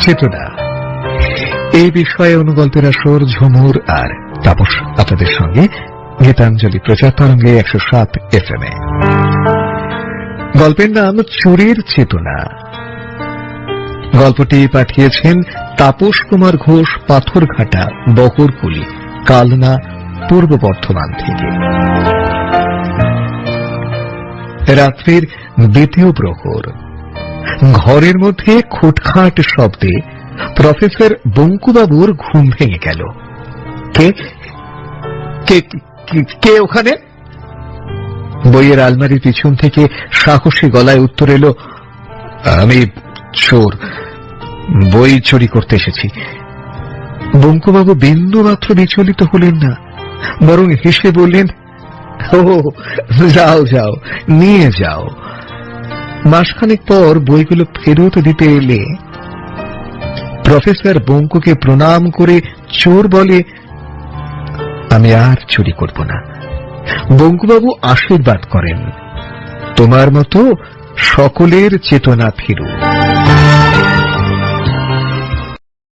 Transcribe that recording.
চেতনা। এই বিষয়ে অনুগল্পের আসর, ঝুমুর আর তাপস আপনাদের সঙ্গে গীতাঞ্জলি প্রচার তরঙ্গে একশো সাত এফ এম এ। গল্পের নাম চুরির চেতনা। গল্পটি পাঠিয়েছেন তাপস কুমার ঘোষ পাথরঘাটা বহরকুলি কালনা, পূর্ব বর্ধমান থেকে। রাত্রির দ্বিতীয় প্রহর। ঘরের মধ্যে খুটখাট শব্দে প্রফেসর বঙ্কুবাবুর ঘুম ভেঙে গেল। কে? কে, কে- ওখানে? বইয়ের আলমারির পিছন থেকে সাহসী গলায় উত্তর এলো, আমি চোর। বই চুরি করতে এসেছি। বঙ্কুবাবু বিন্দু মাত্র বিচলিত হলেন না, বরং হেসে বললেন, ও, যাও যাও, নিয়ে যাও। মাসখানেক পর বইগুলো ফেরত দিতে এলে প্রফেসর বঙ্কুকে প্রণাম করে চোর বলে, আমি আর চুরি করব না। বঙ্কুবাবু আশীর্বাদ করেন। তোমার মতো সকলের চেতনা ফিরুক।